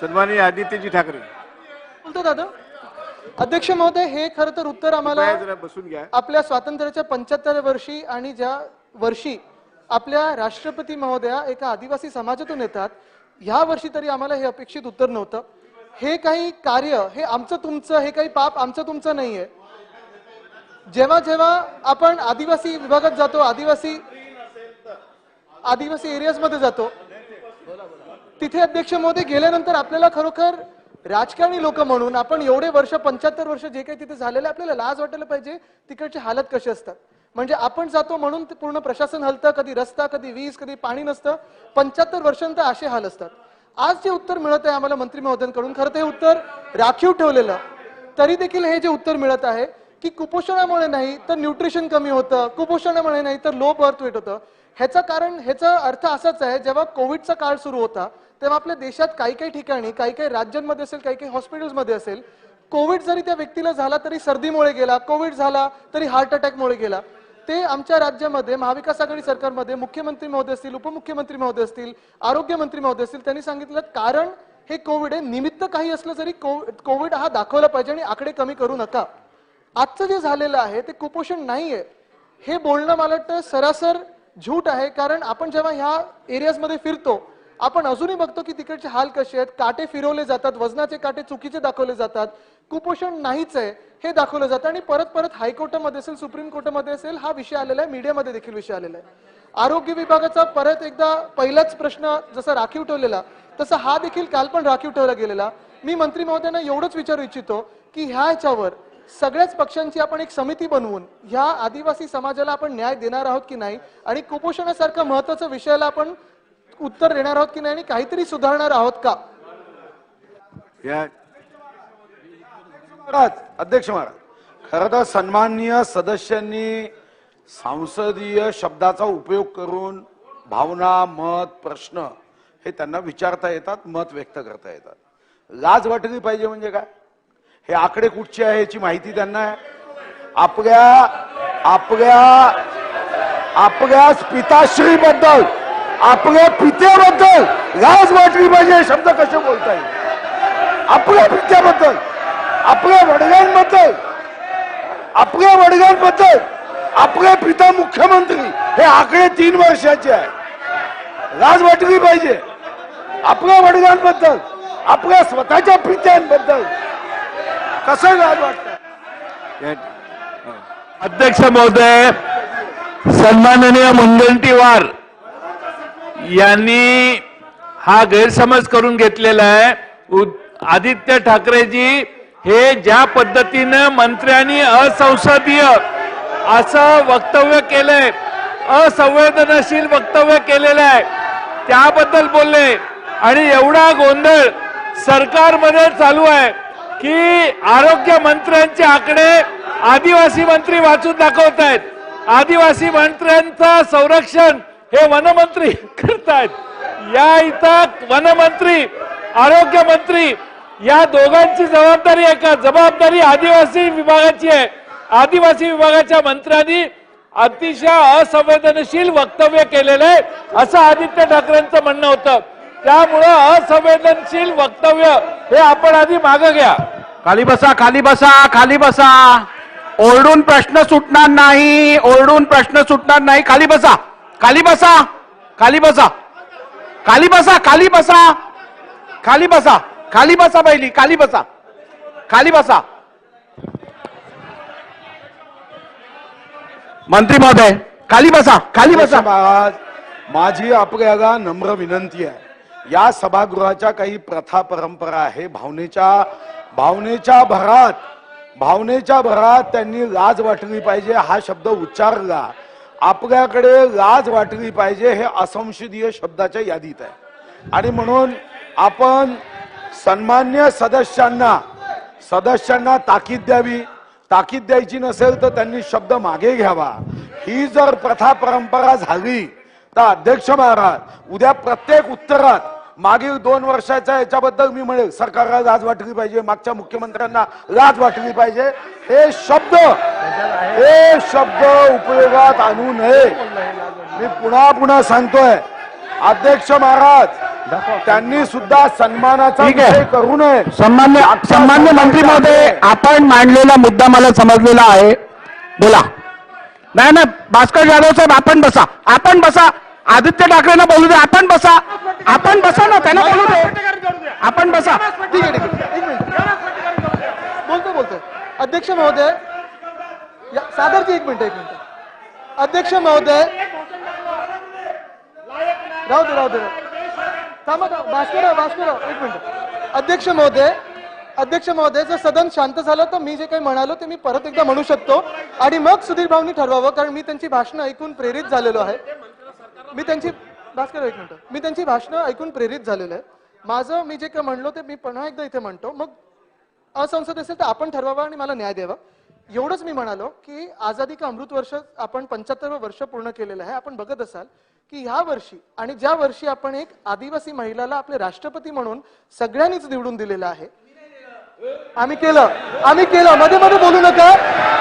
सन्माननीय आदित्यजी ठाकरे. बोलतो दादा. अध्यक्ष महोदय हे खरं तर उत्तर आम्हाला बसून घ्या. आपल्या स्वातंत्र्याच्या पंच्याहत्तर वर्षी आणि ज्या वर्षी आपल्या राष्ट्रपती महोदया एका आदिवासी समाजातून येतात ह्या वर्षी तरी आम्हाला हे अपेक्षित उत्तर नव्हतं. हे काही कार्य हे आमचं तुमचं हे काही पाप आमचं तुमचं नाहीये. जेव्हा जेव्हा आपण आदिवासी विभागात जातो आदिवासी आदिवासी एरियाजमध्ये जातो तिथे अध्यक्ष मोदी गेल्यानंतर आपल्याला खरोखर राजकारणी लोक म्हणून आपण एवढे वर्ष पंच्याहत्तर वर्ष जे काही तिथे झालेलं आपल्याला लाज वाटायला पाहिजे तिकडची हालत कशी असतात? म्हणजे आपण जातो म्हणून ते पूर्ण प्रशासन हलतं कधी रस्ता कधी वीज कधी पाणी नसतं पंच्याहत्तर वर्षांत असे हाल असतात. आज जे उत्तर मिळत आहे आम्हाला मंत्री महोदयांकडून खरं ते उत्तर राखीव ठेवलेलं तरी देखील हे जे उत्तर मिळत आहे की कुपोषणामुळे नाही तर न्यूट्रिशन कमी होतं. कुपोषणामुळे नाही तर लो बर्थ वेट होतं. ह्याचं कारण ह्याचा अर्थ असाच आहे जेव्हा कोविडचा काळ सुरू होता तेव्हा आपल्या देशात काही काही ठिकाणी काही काही राज्यांमध्ये असेल काही काही हॉस्पिटल्समध्ये असेल कोविड जरी त्या व्यक्तीला झाला तरी सर्दीमुळे गेला कोविड झाला तरी हार्ट अटॅकमुळे गेला. ते आमच्या राज्यामध्ये महाविकास आघाडी सरकारमध्ये मुख्यमंत्री महोदय असतील उपमुख्यमंत्री महोदय असतील आरोग्यमंत्री महोदय असतील त्यांनी सांगितलं कारण हे कोविड आहे निमित्त काही असलं तरी कोविड कोविड हा दाखवला पाहिजे आणि आकडे कमी करू नका. आजचं जे झालेलं आहे ते कुपोषण नाहीये. हे बोलणं मला वाटतं सरासर झूट आहे कारण आपण जेव्हा ह्या एरियाजमध्ये फिरतो आपण अजूनही बघतो की तिकडचे हाल कसे आहेत काटे फिरवले जातात वजनाचे काटे चुकीचे दाखवले जातात कुपोषण नाहीच आहे हे दाखवलं जातं. आणि परत परत हायकोर्टामध्ये असेल सुप्रीम कोर्टामध्ये असेल हा विषय आलेला आहे मीडियामध्ये देखील विषय आलेला आहे. आरोग्य विभागाचा परत एकदा पहिलाच प्रश्न जसा राखीव ठेवलेला तसा हा देखील काल पण राखीव ठेवला गेलेला. मी मंत्री महोदयांना एवढंच विचारू इच्छितो की ह्या ह्याच्यावर सगळ्याच पक्षांची आपण एक समिती बनवून ह्या आदिवासी समाजाला आपण न्याय देणार आहोत की नाही आणि कुपोषणासारख्या महत्त्वाच्या विषयाला आपण उत्तर देणार आहोत की नाही आणि काहीतरी सुधारणार आहोत का? या महाराज अध्यक्ष महाराज खरं तर सन्माननीय सदस्यांनी सांसदीय शब्दाचा उपयोग करून भावना मत प्रश्न हे त्यांना विचारता येतात मत व्यक्त करता येतात. लाज वाटली पाहिजे म्हणजे काय? हे आकडे कुठचे आहे याची माहिती त्यांना आपल्या आपल्या आपल्या पिताश्री बद्दल आपल्या पित्याबद्दल लाज वाटली पाहिजे शब्द कसे बोलता येईल? आपल्या पित्याबद्दल आपल्या वडिलांबद्दल आपल्या वडिलांबद्दल आपले पिता मुख्यमंत्री हे आकडे तीन वर्षाचे आहे. लाज वाटली पाहिजे आपल्या वडिलांबद्दल आपल्या स्वतःच्या पित्यांबद्दल कसं लाज वाटत अध्यक्ष महोदय सन्माननीय मुनगंटीवार यांनी हा गैरसमज करून घेतलेला आहे. आदित्य ठाकरेजी हे ज्या पद्धतीनं मंत्र्यांनी असंसदीय असं वक्तव्य केलंय असंवेदनशील वक्तव्य केलेलं आहे त्याबद्दल बोलले. आणि एवढा गोंधळ सरकारमध्ये चालू आहे. की आरोग्य मंत्र्यांचे आकडे आदिवासी मंत्री वाचून दाखवत आहेत. आदिवासी मंत्र्यांचं संरक्षण हे वनमंत्री करतायत. या इथं वनमंत्री आरोग्य मंत्री या दोघांची जबाबदारी आहे का? जबाबदारी आदिवासी विभागाची आहे. आदिवासी विभागाच्या मंत्र्यांनी अतिशय असंवेदनशील वक्तव्य केलेलं आहे असं आदित्य ठाकरेंचं म्हणणं होतं. त्यामुळं असंवेदनशील वक्तव्य हे आपण आधी मागं घ्या. खाली बसा खाली बसा खाली बसा. ओरडून प्रश्न सुटणार नाही ओरडून प्रश्न सुटणार नाही. खाली बसा खाली बसा खाली बसा. खाली बसा खाली बसा. खाली बसा खाली बसा पहिली खाली बसा. खाली बसा. मंत्री महोदय खाली बसा खाली बसा. माझी आपल्याला नम्र विनंती आहे. या सभागृहाच्या काही प्रथा परंपरा आहे भावनेच्या भावनेच्या भरात भावनेच्या भरात त्यांनी लाज वाटली पाहिजे हा शब्द उच्चारला. आपल्याकडे लाज वाटली पाहिजे हे असंसदीय शब्दाच्या यादीत आहे. आणि म्हणून आपण सन्मान्य सदस्यांना सदस्यांना ताकीद द्यावी. ताकीद द्यायची नसेल तर त्यांनी शब्द मागे घ्यावा. ही जर प्रथा परंपरा झाली तर अध्यक्ष महाराज उद्या प्रत्येक उत्तरात मागील दोन वर्षाच्या याच्याबद्दल मी म्हणेल सरकारला लाज वाटली पाहिजे मागच्या मुख्यमंत्र्यांना लाज वाटली पाहिजे. हे शब्द हे शब्द उपयोगात आणू नये. मी पुन्हा पुन्हा सांगतोय अध्यक्ष महाराज त्यांनी सुद्धा सन्मानाचा. विषय करू नये. सन्मान्य सन्मान्य मंत्री महोदय आपण मांडलेला मुद्दा मला समजलेला आहे. बोला. नाही नाही भास्कर जाधव साहेब आपण बसा. आपण बसा. आदित्य ठाकरेंना बोलू दे. आपण बसा. आपण बसा ना त्यांना बोलू दे. आपण बसा. ठीक आहे ठीक आहे. बोलतो बोलतो अध्यक्ष महोदय या- एक मिनिट एक मिनिट. अध्यक्ष महोदय. राहू दे राहू दे. राहू थांबा थांबा. भास्करराव भास्करराव एक मिनिट. अध्यक्ष महोदय अध्यक्ष महोदय जर सदन शांत झालं तर मी जे काही म्हणालो ते मी परत एकदा म्हणू शकतो. आणि मग सुधीर भाऊनी ठरवावं कारण मी त्यांची भाषणं ऐकून प्रेरित झालेलो आहे. मी त्यांची भास्कर एक मिनटं. मी त्यांची भाषणं ऐकून प्रेरित झालेलं आहे. माझं मी जे काय म्हणलो ते मी पुन्हा एकदा इथे म्हणतो. मग असंसद असेल तर आपण ठरवावं आणि मला न्याय द्यावा. एवढंच मी म्हणालो की आझादी का अमृत वर्ष आपण पंच्याहत्तर वर्ष पूर्ण केलेलं आहे. आपण बघत असाल की ह्या वर्षी आणि ज्या वर्षी आपण एक आदिवासी महिलाला आपले राष्ट्रपती म्हणून सगळ्यांनीच निवडून दिलेलं आहे आम्ही केलं. आम्ही केलं. मध्ये मध्ये बोलू नका.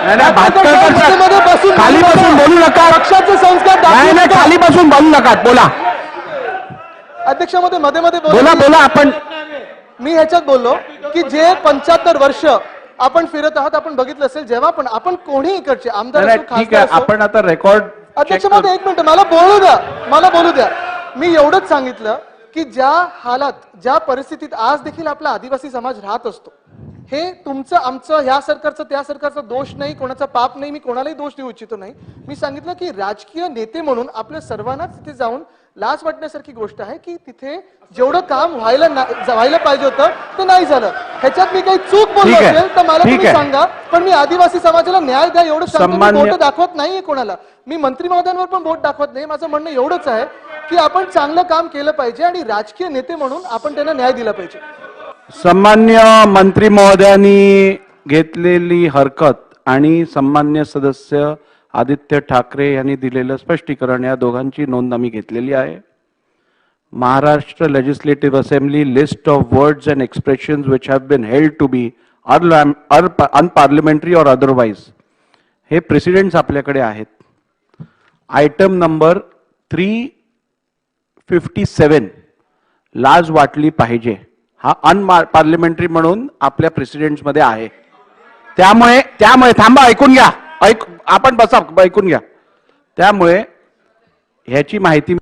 मध्ये मध्ये बसून खाली बोलू बसून. बोलू नका. पक्षाचे संस्कार. खाली बसून बोलू नका. बोला. अध्यक्षामध्ये मध्ये मध्ये बोलू बोला बोला आपण मी ह्याच्यात बोललो की जे पंच्याहत्तर वर्ष आपण फिरत आहात आपण बघितलं असेल जेव्हा पण आपण कोणी इकडचे आमदार आपण आता रेकॉर्ड अध्यक्षमध्ये एक मिनिट मला बोलू द्या. मला बोलू द्या. मी एवढंच सांगितलं की ज्या हालात ज्या परिस्थितीत आज देखील आपला आदिवासी समाज राहत असतो हे तुमचं आमचं ह्या सरकारचं त्या सरकारचा दोष नाही कोणाचा पाप नाही मी कोणालाही दोष देऊ इच्छितो नाही मी सांगितलं की राजकीय नेते म्हणून आपल्या सर्वांनाच तिथे जाऊन लाज वाटण्यासारखी गोष्ट आहे की तिथे जेवढं काम व्हायला व्हायला पाहिजे होतं ते नाही झालं ह्याच्यात मी काही चूक बोललो. असेल तर मला तुम्ही. सांगा पण मी आदिवासी समाजाला न्याय द्या एवढं बोटं दाखवत नाहीये कोणाला मी मंत्री महोदयांवर पण बोट दाखवत नाही माझं म्हणणं एवढंच आहे की आपण चांगलं काम केलं पाहिजे आणि राजकीय नेते म्हणून आपण त्यांना न्याय दिला पाहिजे. सन्मान्य मंत्री महोदयांनी घेतलेली हरकत आणि सन्मान्य सदस्य आदित्य ठाकरे यांनी दिलेलं स्पष्टीकरण या दोघांची नोंद आम्ही घेतलेली आहे. Maharashtra legislative assembly list of words and expressions which have been held to be unparliamentary or otherwise हे प्रेसिडेंट्स आपल्याकडे आहेत. Item number three fifty seven लाज वाटली पाहिजे. हा अनपार्लिमेंटरी म्हणून आपल्या प्रेसिडेंटमध्ये आहे. त्यामुळे त्यामुळे थांबा ऐकून घ्या. ऐक आपण बसा ऐकून घ्या. त्यामुळे ह्याची माहिती